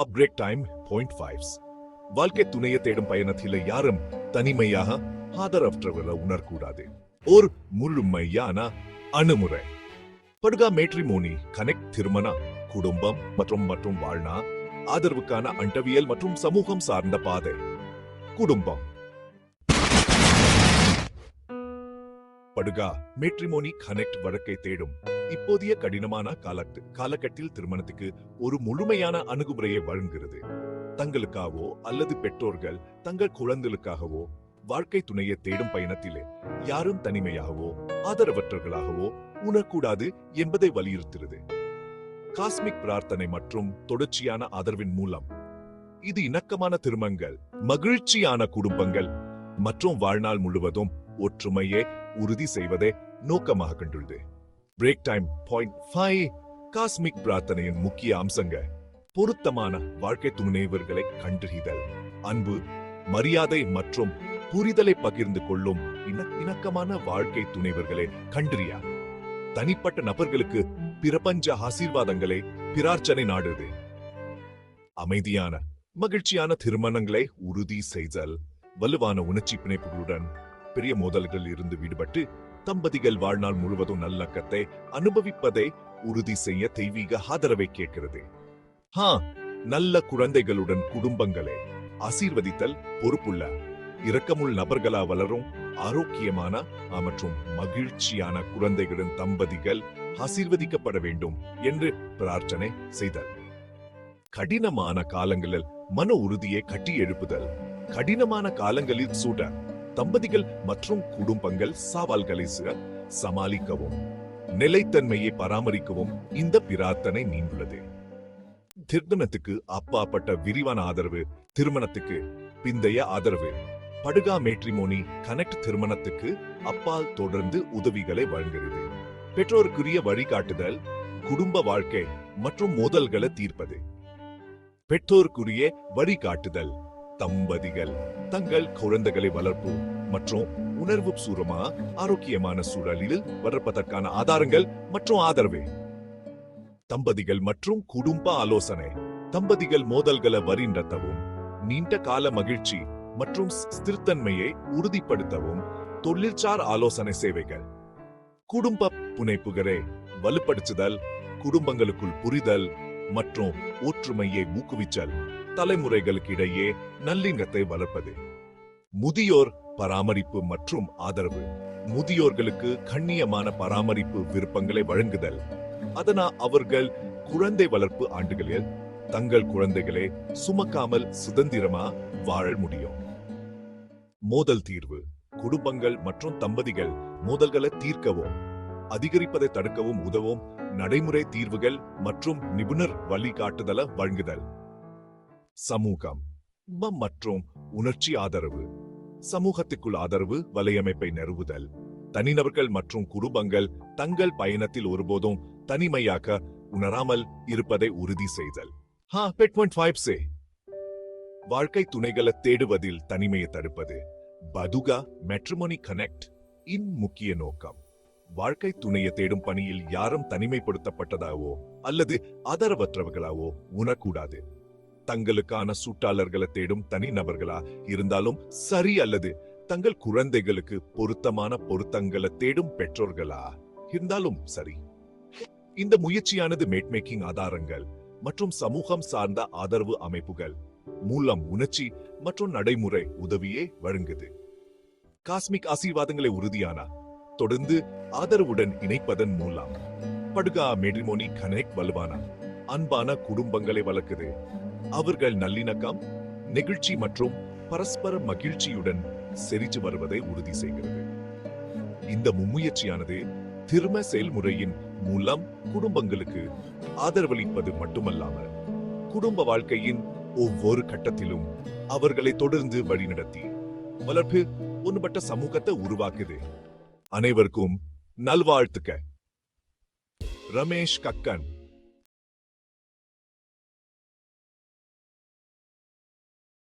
அப்ரேக் time point fives வாழ்க்கை துணையை தேடும் பயணத்தில் யாரும் தனிமையாக ஆதரவற்றவரை உணரக்கூடாது. ஒரு முழுமையான அணுமுறை. படுகா மேட்ரிமோனி கனெக்ட் திருமண குடும்பம் மற்றும் மற்றும் வாழ்னா ஆதரவுக்கான அண்டவியல் மற்றும் சமூகம் சார்ந்த பாதை. குடும்பம். படுகா மேட்ரிமோனி கனெக்ட் வழக்கை தேடும். இப்போதைய கடினமான காலத்து காலகட்டத்தில் திருமணத்துக்கு ஒரு முழுமையான அணுகுமுறையை வழங்குகிறது. தங்களுக்காகவோ அல்லது பெற்றோர்கள் தங்கள் குழந்தைகளுக்காகவோ வாழ்க்கை துணையை தேடும் பயணத்திலே யாரும் தனிமையாகவோ ஆதரவற்றவர்களாகவோ உணரக்கூடாது என்பதை வலியுறுத்துகிறது. காஸ்மிக் பிரார்த்தனை மற்றும் தொடர்ச்சியான ஆதரவின் மூலம் இது இணக்கமான திருமங்கள் மகிழ்ச்சியான குடும்பங்கள் மற்றும் வாழ்நாள் முழுவதும் ஒற்றுமையை உறுதி செய்வதை நோக்கமாக கொண்டுள்ளது. Break time point five cosmic பிரார்த்தனையின் முக்கிய அம்சங்க. பொருத்தமான வாழ்க்கை துணைவர்களை கண்டறிதல். அன்பு மரியாதை மற்றும் புரிதலை பகிர்ந்து கொள்ளும் இணக்கமான வாழ்க்கை துணைவர்களை கண்டறியார் தனிப்பட்ட நபர்களுக்கு பிரபஞ்ச ஆசீர்வாதங்களை பிரார்ச்சனை நாடுது. அமைதியான மகிழ்ச்சியான திருமணங்களை உறுதி செய்தல். வலுவான உணர்ச்சி பிணைப்புகளுடன் பெரிய மோதல்கள் இருந்து விடுபட்டு தம்பதிகள் வாழ்நாள் முழுவதும் நல்லக்கத்தை அனுபவிப்பதை உறுதி செய்ய தெய்வீக ஆதரவை கேட்கிறது. ஹா நல்ல குழந்தைகளுடன் குடும்பங்களை ஆசீர்வதித்தல் பொறுப்புள்ள இரக்கமுள் நபர்களா வளரும் ஆரோக்கியமான மற்றும் மகிழ்ச்சியான குழந்தைகளின் தம்பதிகள் ஆசீர்வதிக்கப்பட வேண்டும் என்று பிரார்த்தனை செய்தல். கடினமான காலங்களில் மன உறுதியை கட்டி எழுப்புதல். கடினமான காலங்களில் சூட தம்பதிகள் மற்றும் குடும்பங்கள் சவால்களை சமாளிக்கவும் நிலைத்தன்மையை பராமரிக்கவும் இந்த பிரார்த்தனை நீண்டுள்ளது. திருமணத்துக்கு அப்பாற்பட்ட விரிவான ஆதரவு திருமணத்துக்கு பிந்தைய ஆதரவு. படுகா மேட்ரிமோனி கனெக்ட் திருமணத்துக்கு அப்பால் தொடர்ந்து உதவிகளை வழங்குகிறது. பெற்றோருக்குரிய வழிகாட்டுதல் குடும்ப வாழ்க்கை மற்றும் மோதல்களை தீர்ப்பது. பெற்றோருக்குரிய வழிகாட்டுதல் தம்பதிகள். தங்கள் குழந்தைகளை வளர்ப்பு மற்றும் உணர்வு சூரமா ஆரோக்கியமான சூழலில் வளர்ப்பதற்கான ஆதாரங்கள் மற்றும் ஆதரவு. தம்பதிகள் மற்றும் குடும்ப ஆலோசனை. தம்பதிகள் மோதல்களை வரின்றத்தவும் நீண்ட கால மகிழ்ச்சி மற்றும் ஸ்திரத்தன்மையை உறுதிப்படுத்தவும் தொழிற்சார் ஆலோசனை சேவைகள். குடும்ப புனைப்புகளை வலுப்படுத்துதல் குடும்பங்களுக்குள் புரிதல் மற்றும் ஒற்றுமையை ஊக்குவிச்சல் தலைமுறைகளுக்கு இடையே நல்லிணத்தை வளர்ப்பது. முதியோர் பராமரிப்பு மற்றும் ஆதரவு. முதியோர்களுக்கு கண்ணியமான பராமரிப்பு விருப்பங்களை வழங்குதல். அதனால் அவர்கள் குழந்தை வளர்ப்பு ஆண்டுகளில் தங்கள் குழந்தைகளை சுமக்காமல் சுதந்திரமா வாழ முடியும். மோதல் தீர்வு. குடும்பங்கள் மற்றும் தம்பதிகள் மோதல்களை தீர்க்கவும் அதிகரிப்பதை தடுக்கவும் உதவும் நடைமுறை தீர்வுகள் மற்றும் நிபுணர் வழிகாட்டுதல வழங்குதல். சமூகம். ம- மற்றும் உணர்ச்சி ஆதரவு. சமூகத்துக்குள் ஆதரவு வலையமைப்பை நிறுவுதல் தனிநபர்கள் மற்றும் குடும்பங்கள் தங்கள் பயணத்தில் ஒருபோதும் தனிமையாக உணராமல் இருப்பதை உறுதி செய்தல். வாழ்க்கை துணைகளை தேடுவதில் தனிமையை தடுப்பது. பதுகா மெட்ரிமோனி கனெக்ட். இன் முக்கிய நோக்கம். வாழ்க்கை துணையை தேடும் பணியில் யாரும் தனிமைப்படுத்தப்பட்டதாவோ அல்லது ஆதரவற்றவர்களாவோ உணரக்கூடாது. தங்களுக்கான சூட்டாளர்களை தேடும் தனி நபர்களா இருந்தாலும் சரி அல்லது தங்கள் குழந்தைகளுக்கு பொருத்தமான பொருத்தங்களை தேடும் பெற்றோர்களா இருந்தாலும் சரி. இந்த முயற்சியானது மேட்மேக்கிங் ஆதாரங்கள் மற்றும் சமூகம் சார்ந்த ஆதரவு அமைப்புகள் மூலம் உணர்ச்சி மற்றும் நடைமுறை உதவியே வழங்குது. காஸ்மிக் ஆசீர்வாதங்களை உறுதியான? தொடர்ந்து ஆதரவுடன் இணைப்பதன் மூலம். படுகா மெட்ரிமோனி கனெக்ட் வலுவான? அன்பான குடும்பங்களை வளர்க்குது. அவர்கள் நல்லிணக்கம் நெகிழ்ச்சி மற்றும் பரஸ்பர மகிழ்ச்சியுடன் செறிச்சு வருவதை உறுதி செய்கிறது. இந்த மும்முயற்சியானது திரும செயல்முறையின் மூலம் குடும்பங்களுக்கு ஆதரவளிப்பது மட்டுமல்லாமல் குடும்ப வாழ்க்கையின் ஒவ்வொரு கட்டத்திலும் அவர்களை தொடர்ந்து வழிநடத்தி வளர்ப்பு ஒன்றுபட்ட சமூகத்தை உருவாக்குது. அனைவருக்கும் நல்வாழ்த்துக்க ரமேஷ் கக்கன்.